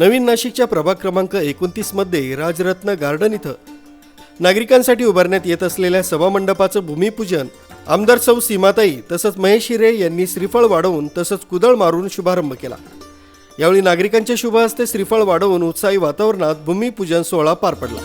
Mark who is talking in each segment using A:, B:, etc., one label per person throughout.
A: नवीन नाशिकच्या प्रभाग क्रमांक एकोणतीसमध्ये राजरत्न गार्डन इथं नागरिकांसाठी उभारण्यात येत असलेल्या सभामंडपाचं भूमिपूजन आमदार सौ सीमाताई तसंच महेश हिरे यांनी श्रीफळ वाढवून तसंच कुदळ मारून शुभारंभ केला. यावेळी नागरिकांच्या शुभ हस्ते श्रीफळ वाढवून उत्साही वातावरणात भूमिपूजन सोहळा पार पडला.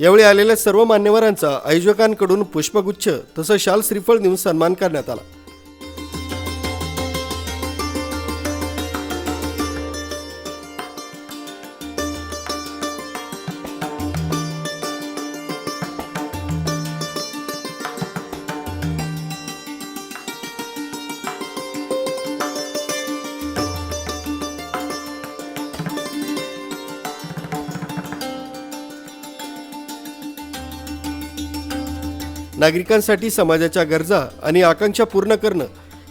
A: यावेळी आलेल्या सर्व मान्यवरांचा आयोजकांकडून पुष्पगुच्छ तसंच शाल श्रीफळ देऊन सन्मान करण्यात आला. नागरिकांसाठी समाजाच्या गरजा आणि आकांक्षा पूर्ण करणं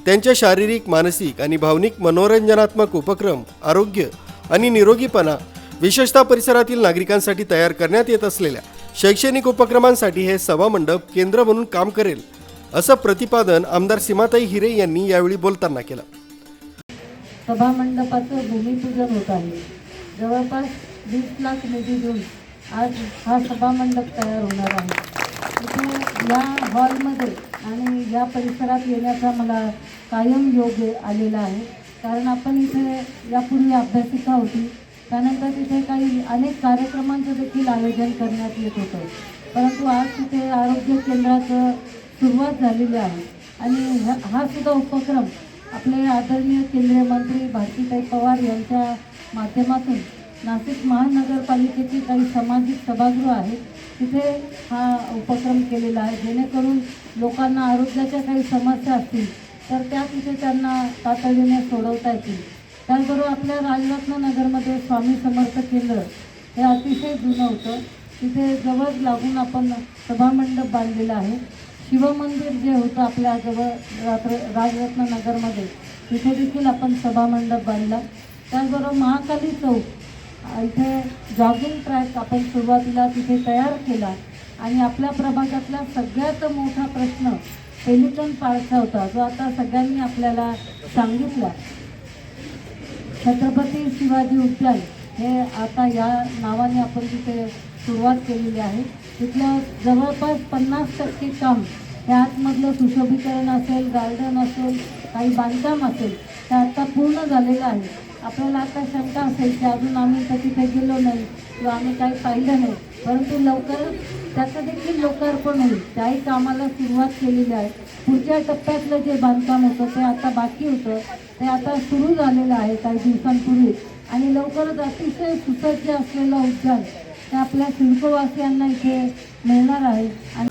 A: त्यांच्या शारीरिक मानसिक आणि भावनिक मनोरंजनात्मक उपक्रम आरोग्य आणि निरोगीपणा विशेषतः परिसरातील नागरिकांसाठी तयार करण्यात येत असलेल्या शैक्षणिक उपक्रमांसाठी हे सभामंडप केंद्र म्हणून काम करेल असं प्रतिपादन आमदार सीमाताई हिरे यांनी यावेळी बोलताना केलं.
B: सभामंडपाचं भूमिपूजन होत आहे. जवळपास वीस लाख निधी देऊन आज हा सभामंडप तयार होणार आहे. इथे या हॉलमध्ये आणि या परिसरात येण्याचा मला कायम योग आलेला आहे. कारण आपण इथे यापूर्वी अभ्यासिका होती. त्यानंतर तिथे काही अनेक कार्यक्रमांचं देखील आयोजन करण्यात येत होतं. परंतु आज तिथे आरोग्य केंद्राचं सुरुवात झालेली आहे. आणि ह्या- हा सुद्धा उपक्रम आपले आदरणीय केंद्रीय मंत्री भारतीताई पवार यांच्या माध्यमातून नाशिक महानगरपालिकेची काही सामाजिक सभागृह आहेत. तिथे हा उपक्रम केलेला आहे. जेणेकरून लोकांना आरोग्याच्या काही समस्या असतील तर त्या तिथे त्यांना तातडीने सोडवता येतील. त्याचबरोबर आपल्या राजरत्न नगरमध्ये स्वामी समर्थ केंद्र हे अतिशय जुनं होतं. तिथे जवळ लागून आपण सभामंडप बांधलेलं आहे. शिवमंदिर जे होतं आपल्या जवळ रात्र राजरत्न नगरमध्ये तिथे देखील आपण सभामंडप बांधला. त्याचबरोबर महाकाली चौक इथे जॉगिंग ट्रॅक आपण सुरुवातीला तिथे तयार केला. आणि आपल्या प्रभागातला सगळ्यात मोठा प्रश्न पेलिकन पार्कचा होता जो आता सगळ्यांनी आपल्याला सांगितला. छत्रपती शिवाजी उद्यान हे आता या नावाने आपण तिथे सुरुवात केलेली आहे. तिथलं जवळपास पन्नास टक्के काम हे आतमधलं सुशोभीकरण असेल गार्डन असेल काही बांधकाम असेल ते आता पूर्ण झालेलं आहे. आपल्याला आता शंका असेल की अजून आम्ही तर तिथे गेलो नाही किंवा आम्ही काही पाहिलं नाही. परंतु लवकर त्याचं देखील लोकार्पण होईल. त्याही कामाला सुरुवात केलेली आहे. पुढच्या टप्प्यातलं जे बांधकाम होतं ते आता बाकी होतं. ते आता सुरू झालेलं आहे काही दिवसांपूर्वी. आणि लवकरच अतिशय सुसज्ज असलेलं उद्यान ते आपल्या सिडकोवासियांना इथे मिळणार आहे. आणि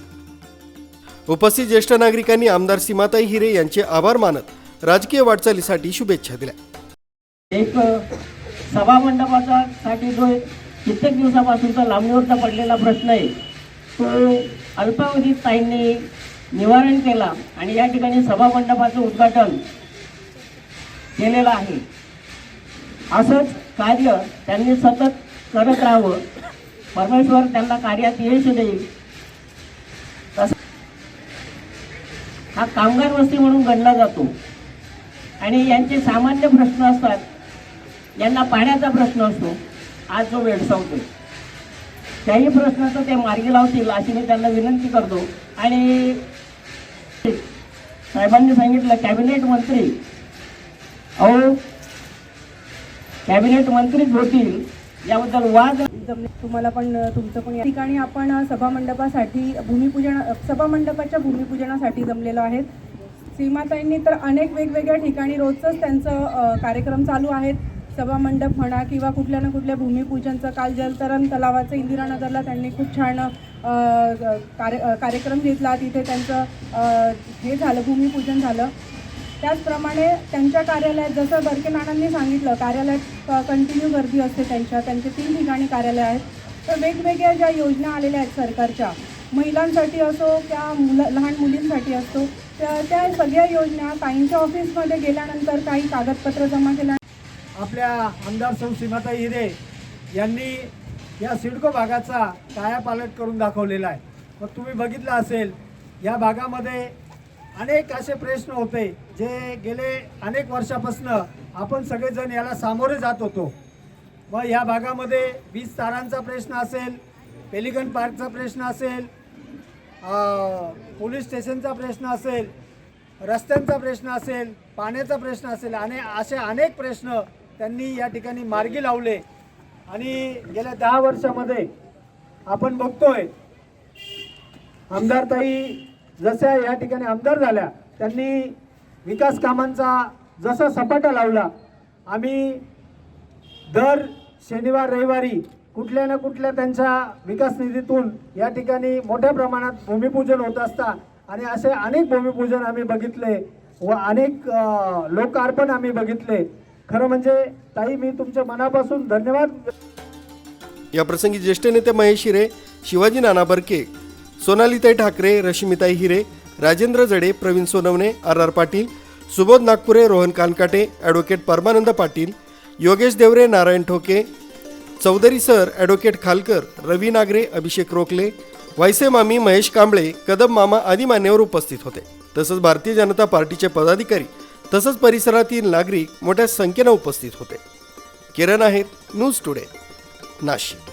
A: उपस्थित ज्येष्ठ नागरिकांनी आमदार सीमाताई हिरे यांचे आभार मानत राजकीय वाटचालीसाठी शुभेच्छा दिल्या.
C: एक सभामंडपाचा साठी जो कित्येक दिवसापासूनचा लांबणीवरचा पडलेला प्रश्न आहे. तो अल्पावधीत ताईंनी निवारण केला आणि या ठिकाणी सभामंडपाचं उद्घाटन केलेलं आहे. असंच कार्य त्यांनी सतत करत राहावं. परमेश्वर त्यांना कार्यात यश देईल. तसं हा कामगार वस्ती म्हणून गणला जातो. आणि यांचे सामान्य प्रश्न असतात यांना पाण्याचा प्रश्न असतो. आज जो वेडसावतो त्याही प्रश्नाचं ते मार्गी लावतील अशी मी त्यांना विनंती करतो. आणि साहेबांनी सांगितलं कॅबिनेट मंत्री अहो कॅबिनेट मंत्रीच होतील याबद्दल वाद
D: तुम्हाला पण तुमचं पण या ठिकाणी आपण सभामंडपासाठी भूमिपूजन सभामंडपाच्या भूमिपूजनासाठी जमलेलो आहेत. सीमाताईंनी तर अनेक वेगवेगळ्या ठिकाणी रोजच त्यांचं कार्यक्रम चालू आहेत. सभामंडप म्हणा किंवा कुठल्या ना कुठल्या भूमिपूजनचं काल जलतरण तलावाचं इंदिरानगरला त्यांनी खूप छान कार्य कार्यक्रम घेतला. तिथे त्यांचं हे झालं भूमिपूजन झालं. त्याचप्रमाणे त्यांच्या कार्यालयात जसं बर्के नानांनी सांगितलं कार्यालयात कंटिन्यू गर्दी असते त्यांच्या त्यांचे तीन ठिकाणी कार्यालय आहेत. तर वेगवेगळ्या ज्या योजना आलेल्या आहेत सरकारच्या महिलांसाठी असो किंवा मुलं लहान मुलींसाठी असो त्या त्या सगळ्या योजना काहींच्या ऑफिसमध्ये गेल्यानंतर काही कागदपत्र जमा केल्या
E: आपल्या आमदार सौ सीमाताई हिरे यांनी या सिडको भागाचा कायापालट करून दाखवलेला आहे. मग तुम्ही बघितलं असेल या भागामध्ये अनेक असे प्रश्न होते जे गेले अनेक वर्षापासून आपण सगळेजण याला सामोरे जात होतो. मग या भागामध्ये वीज तारांचा प्रश्न असेल पेलिगन पार्कचा प्रश्न असेल पोलीस स्टेशनचा प्रश्न असेल रस्त्यांचा प्रश्न असेल पाण्याचा प्रश्न असेल आणि असे अनेक प्रश्न त्यांनी या ठिकाणी मार्गी लावले. आणि गेल्या दहा वर्षामध्ये आपण बघतोय आमदारताई जशा या ठिकाणी आमदार झाल्या त्यांनी विकास कामांचा जसा सपाटा लावला आम्ही दर शनिवार रविवारी कुठल्या ना कुठल्या त्यांच्या विकास निधीतून या ठिकाणी मोठ्या प्रमाणात भूमिपूजन होत असता आणि असे अनेक भूमिपूजन आम्ही बघितले व अनेक लोकार्पण आम्ही बघितले. खरं म्हणजे ताई मी तुमच्या मनापासून धन्यवाद.
A: या प्रसंगी ज्येष्ठ नेते Mahesh Hire Shivaji Nana Barke Sonalitai Thackeray Rashmitai Hire Rajendra Jade Pravin Sonawane R R Patil Subodh Nagpure Rohan Kankate advocate Parmanand Patil Yogesh Deore Narayan Thoke Chaudhari sir advocate Khalkar Ravi Nagare Abhishek Rokle Vayse मामी महेश कांबळे कदम मामा आदी मान्यवर उपस्थित होते. तसंच भारतीय जनता पार्टीचे पदाधिकारी तसंच परिसरातील नागरिक मोठ्या संख्येनं उपस्थित होते. किरण आहेत न्यूज टुडे नाशिक.